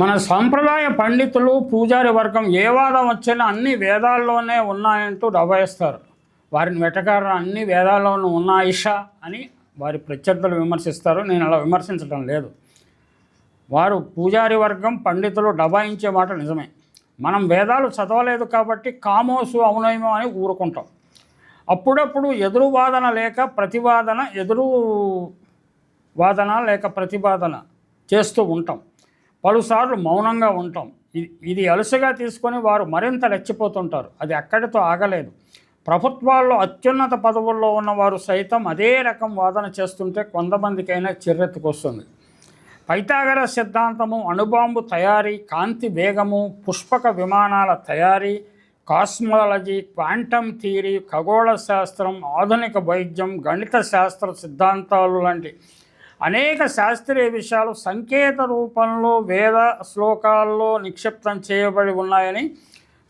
మన సాంప్రదాయ పండితులు పూజారి వర్గం ఏ వాదం వచ్చినా అన్ని వేదాల్లోనే ఉన్నాయంటూ దబాయిస్తారు వారిని వెటకారం అన్ని వేదాల్లోనూ ఉన్నాయిషా అని వారి ప్రత్యర్థులు విమర్శిస్తారు. నేను అలా విమర్శించడం లేదు. వారు పూజారి వర్గం పండితులు డబాయించే మాట నిజమే. మనం వేదాలు చదవలేదు కాబట్టి కామోసు అవునయమో అని ఊరుకుంటాం. అప్పుడప్పుడు ఎదురు వాదన లేక ప్రతివాదన ఎదురు వాదన లేక ప్రతిపాదన చేస్తూ ఉంటాం. పలుసార్లు మౌనంగా ఉంటాం. ఇది ఇది అలసగా తీసుకొని వారు మరింత రెచ్చిపోతుంటారు. అది అక్కడితో ఆగలేదు. ప్రభుత్వాల్లో అత్యున్నత పదవుల్లో ఉన్నవారు సైతం అదే రకం వాదన చేస్తుంటే కొంతమందికైనా చిర్రెత్తుకొస్తుంది. పైతాగర సిద్ధాంతము అణుబాంబు తయారీ కాంతి వేగము పుష్పక విమానాల తయారీ కాస్మాలజీ క్వాంటమ్ థియరీ ఖగోళ శాస్త్రం ఆధునిక వైద్యం గణిత శాస్త్ర సిద్ధాంతాలు లాంటి అనేక శాస్త్రీయ విషయాలు సంకేత రూపంలో వేద శ్లోకాల్లో నిక్షిప్తం చేయబడి ఉన్నాయని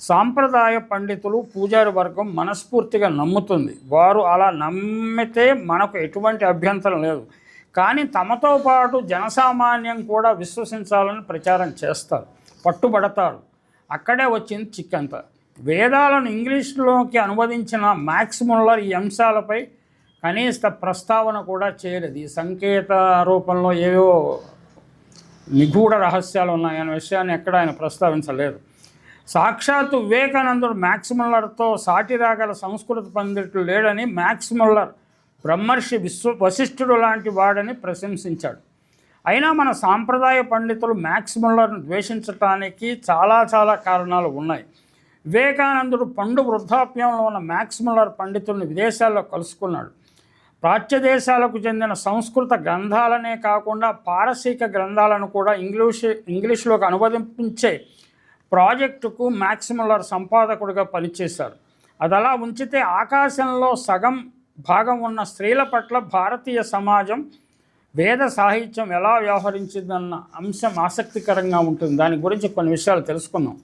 సాంప్రదాయ పండితులు పూజారి వర్గం మనస్ఫూర్తిగా నమ్ముతుంది. వారు అలా నమ్మితే మనకు ఎటువంటి అభ్యంతరం లేదు. కానీ తమతో పాటు జనసామాన్యం కూడా విశ్వసించాలని ప్రచారం చేస్తారు. పట్టుబడతారు. అక్కడే వచ్చింది చిక్కంత. వేదాలను ఇంగ్లీష్లోకి అనువదించిన మ్యాక్స్ ముల్లర్ ఈ అంశాలపై కనీస ప్రస్తావన కూడా చేయలేదు. ఈ సంకేత రూపంలో ఏవో నిగూఢ రహస్యాలు ఉన్నాయనే విషయాన్ని ఎక్కడ ఆయన ప్రస్తావించలేదు. సాక్షాత్తు వివేకానందుడు మ్యాక్స్ ముల్లర్తో సాటి రాగల సంస్కృత పండితుడు లేడని మ్యాక్స్ ముల్లర్ బ్రహ్మర్షి విశ్వ వశిష్ఠుడు లాంటి వాడని ప్రశంసించాడు. అయినా మన సాంప్రదాయ పండితులు మ్యాక్స్ ముల్లర్ను ద్వేషించటానికి చాలా చాలా కారణాలు ఉన్నాయి. వివేకానందుడు పండు వృద్ధాప్యంలో ఉన్న మ్యాక్స్ ముల్లర్ పండితుల్ని విదేశాల్లో కలుసుకున్నాడు. ప్రాచ్య దేశాలకు చెందిన సంస్కృత గ్రంథాలనే కాకుండా పారసీక గ్రంథాలను కూడా ఇంగ్లీష్ ఇంగ్లీష్లోకి అనువదించే ప్రాజెక్టుకు మ్యాక్స్ సంపాదకుడిగా పనిచేశారు. అది అలా ఉంచితే ఆకాశంలో సగం భాగం ఉన్న స్త్రీల పట్ల భారతీయ సమాజం వేద సాహిత్యం ఎలా వ్యవహరించిందన్న అంశం ఆసక్తికరంగా ఉంటుంది. దాని గురించి కొన్ని విషయాలు తెలుసుకుందాం.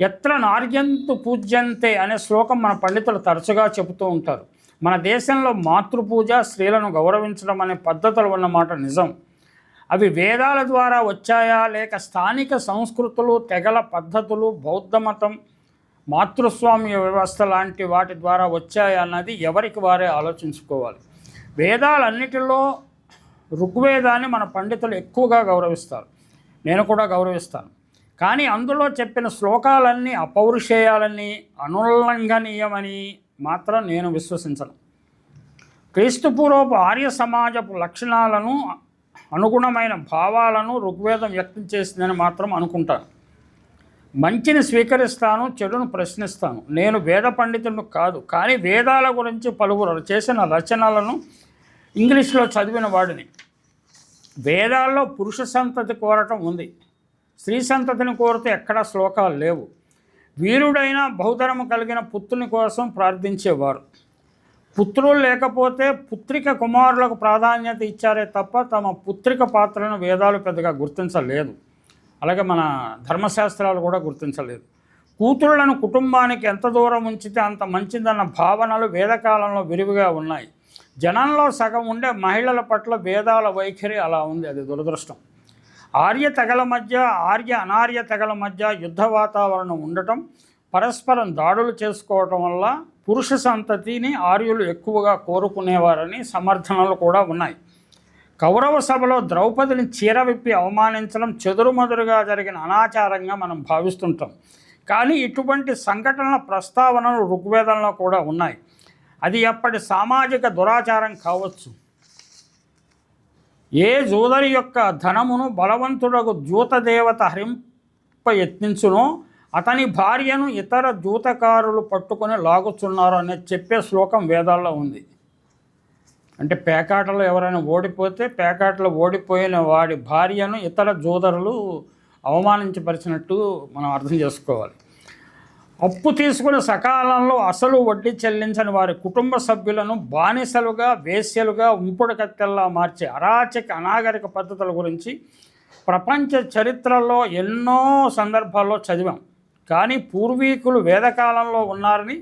ఎత్ర నార్యంతు పూజ్యంతే అనే శ్లోకం మన పండితులు తరచుగా చెబుతూ ఉంటారు. మన దేశంలో మాతృపూజ స్త్రీలను గౌరవించడం అనే పద్ధతులు ఉన్నమాట నిజం. అవి వేదాల ద్వారా వచ్చాయా లేక స్థానిక సంస్కృతులు తెగల పద్ధతులు బౌద్ధ మతం మాతృస్వామ్య వ్యవస్థ లాంటి వాటి ద్వారా వచ్చాయా అన్నది ఎవరికి వారే ఆలోచించుకోవాలి. వేదాలన్నిటిలో ఋగ్వేదాన్ని మన పండితులు ఎక్కువగా గౌరవిస్తారు. నేను కూడా గౌరవిస్తాను. కానీ అందులో చెప్పిన శ్లోకాలన్నీ అపౌరుషేయాలని అనుల్లంఘనీయమని మాత్రం నేను విశ్వసించను. క్రీస్తుపూర్వపు ఆర్య సమాజపు లక్షణాలను అనుగుణమైన భావాలను ఋగ్వేదం వ్యక్తం చేసిందని మాత్రం అనుకుంటాను. మంచిని స్వీకరిస్తాను చెడును ప్రశ్నిస్తాను. నేను వేద పండితుడు కాదు కానీ వేదాల గురించి పలువురు చేసిన రచనలను ఇంగ్లీష్లో చదివిన వాడిని. వేదాల్లో పురుష సంతతి కోరటం ఉంది. స్త్రీ సంతతిని కోరితే ఎక్కడా శ్లోకాలు లేవు. వీరుడైన బహుధరము కలిగిన పుత్రుని కోసం ప్రార్థించేవారు. పుత్రులు లేకపోతే పుత్రిక కుమారులకు ప్రాధాన్యత ఇచ్చారే తప్ప తమ పుత్రిక పాత్రను వేదాలు పెద్దగా గుర్తించలేదు. అలాగే మన ధర్మశాస్త్రాలు కూడా గుర్తించలేదు. కూతురులను కుటుంబానికి ఎంత దూరం ఉంచితే అంత మంచిదన్న భావనలు వేదకాలంలో విరివిగా ఉన్నాయి. జనంలో సగం ఉండే మహిళల పట్ల వేదాల వైఖరి అలా ఉంది. అది దురదృష్టం. ఆర్య తెగల మధ్య ఆర్య అనార్య తెగల మధ్య యుద్ధ వాతావరణం ఉండటం పరస్పరం దాడులు చేసుకోవటం వల్ల పురుష సంతతిని ఆర్యులు ఎక్కువగా కోరుకునేవారని సమర్థనలు కూడా ఉన్నాయి. కౌరవ సభలో ద్రౌపదిని చీర విప్పి అవమానించడం చెదురుమదురుగా జరిగిన అనాచారంగా మనం భావిస్తుంటాం. కానీ ఇటువంటి సంఘటనల ప్రస్తావనలు ఋగ్వేదంలో కూడా ఉన్నాయి. అది అప్పటి సామాజిక దురాచారం కావచ్చు. ఏ జూదరి యొక్క ధనమును బలవంతుడకు జూతదేవత హరింప యత్నించునో అతని భార్యను ఇతర జూతకారులు పట్టుకొని లాగుచున్నారు అనే చెప్పే శ్లోకం వేదాల్లో ఉంది. అంటే పేకాటలో ఎవరైనా ఓడిపోతే పేకాటలో ఓడిపోయిన వాడి భార్యను ఇతర జూదరులు అవమానించపరిచినట్టు మనం అర్థం చేసుకోవాలి. అప్పు తీసుకుని సకాలంలో అసలు వడ్డీ చెల్లించని వారి కుటుంబ సభ్యులను బానిసలుగా వేశ్యలుగా ఉంపుడు కత్తెల్లా మార్చే అరాచక అనాగరిక పద్ధతుల గురించి ప్రపంచ చరిత్రలో ఎన్నో సందర్భాల్లో చదివాం. కానీ పూర్వీకులు వేదకాలంలో ఉన్నారని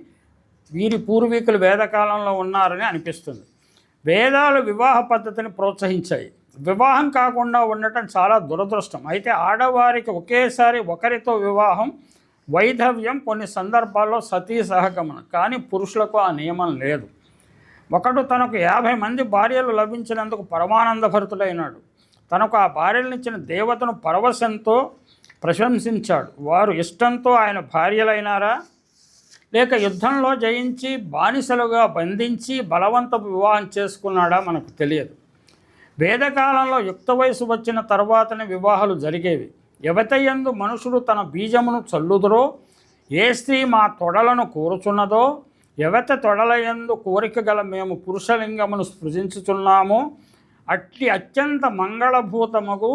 వీరి పూర్వీకులు వేదకాలంలో ఉన్నారని అనిపిస్తుంది. వేదాలు వివాహ పద్ధతిని ప్రోత్సహించాయి. వివాహం కాకుండా ఉండటం చాలా దురదృష్టం. అయితే ఆడవారికి ఒకేసారి ఒకరితో వివాహం వైధవ్యం కొన్ని సందర్భాల్లో సతీ సహగమనం కానీ పురుషులకు ఆ నియమం లేదు. ఒకడు తనకు యాభై మంది భార్యలు లభించినందుకు పరమానందభరితుడైనాడు. తనకు ఆ భార్యలనిచ్చిన దేవతను పరవశంతో ప్రశంసించాడు. వారు ఇష్టంతో ఆయన భార్యలైనారా? లేక యుద్ధంలో జయించి బానిసలుగా బంధించి బలవంతపు వివాహం చేసుకున్నాడా? మనకు తెలియదు. వేదకాలంలో యుక్త వయసు వచ్చిన తర్వాతనే వివాహాలు జరిగేవి. యువతయందు మనుషుడు తన బీజమును చల్లుదురో ఏ స్త్రీ మా తొడలను కోరుచున్నదో యువత తొడలయందు కోరిక గల మేము పురుషలింగమును స్పృశించుచున్నాము అట్టి అత్యంత మంగళభూతముగు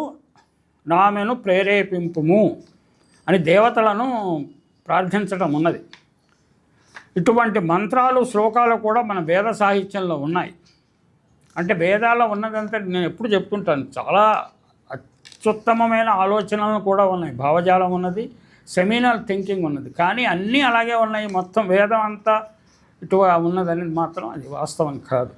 నామెను ప్రేరేపింపుము అని దేవతలను ప్రార్థించడం ఉన్నది. ఇటువంటి మంత్రాలు శ్లోకాలు కూడా మన వేద సాహిత్యంలో ఉన్నాయి. అంటే వేదాల్లో ఉన్నదంతా నేను ఎప్పుడు చెప్తుంటాను. చాలా అత్యుత్తమమైన ఆలోచనలు కూడా ఉన్నాయి. భావజాలం ఉన్నది సెమినల్ థింకింగ్ ఉన్నది. కానీ అన్నీ అలాగే ఉన్నాయి. మొత్తం వేదం అంతా ఇటు ఉన్నదని మాత్రం అది వాస్తవం కాదు.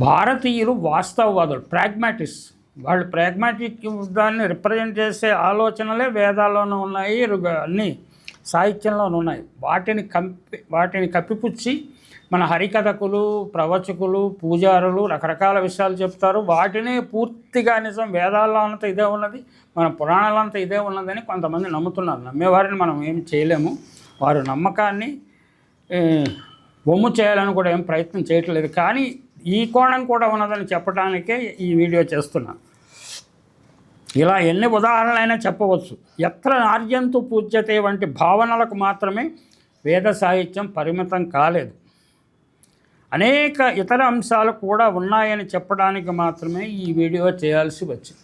భారతీయులు వాస్తవవాదులు ప్రాగ్మాటిక్స్ వాళ్ళు ప్రాగ్మాటిక్ దాన్ని రిప్రజెంట్ చేసే ఆలోచనలే వేదాల్లోనూ ఉన్నాయి అన్నీ సాహిత్యంలోనూ ఉన్నాయి. వాటిని కంపి వాటిని కప్పిపుచ్చి మన హరికథకులు ప్రవచకులు పూజారులు రకరకాల విషయాలు చెప్తారు. వాటిని పూర్తిగా నిజం వేదాల్లో అంతా ఇదే ఉన్నది మన పురాణాలంతా ఇదే ఉన్నదని కొంతమంది నమ్ముతున్నారు. నమ్మేవారిని మనం ఏం చేయలేము. వారు నమ్మకాన్ని బొమ్ము చేయాలని కూడా ఏం ప్రయత్నం చేయట్లేదు. కానీ ఈ కోణం కూడా ఉన్నదని చెప్పడానికే ఈ వీడియో చేస్తున్నాను ఇలా ఎన్ని ఉదాహరణలైనా చెప్పవచ్చు. ఎత్ర నార్యంతు పూజ్యతే వంటి భావనలకు మాత్రమే వేద సాహిత్యం పరిమితం కాలేదు. అనేక ఇతర అంశాలు కూడా ఉన్నాయని చెప్పడానికి మాత్రమే ఈ వీడియో చేయాల్సి వచ్చింది.